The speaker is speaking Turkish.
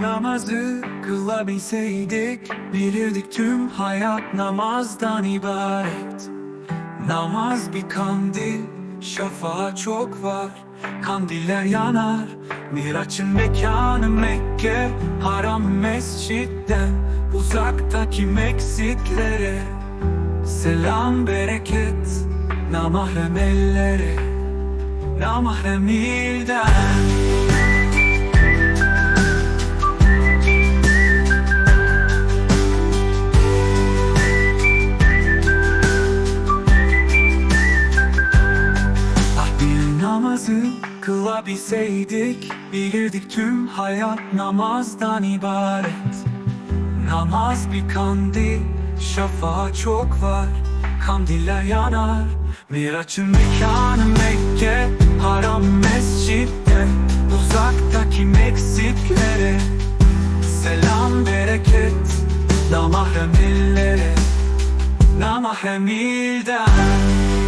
namazı kılabilseydik Bilirdik tüm hayat namazdan ibaret. Namaz bir kandil, şafağı çok var. Kandiller yanar, Miraç'ın mekanı Mekke Haram mescitten, uzaktaki Meksiklere Selam bereket, namahrem ellere Namahrem ilden namazı kılabilseydik Bilirdik tüm hayat namazdan ibaret. Namaz bir kandil, şafağı çok var Kandiller yanar, Miraç'ın mekanı Mekke Haram mescitte, uzaktaki Meksiklere Selam bereket, namahrem illere Namahrem ilden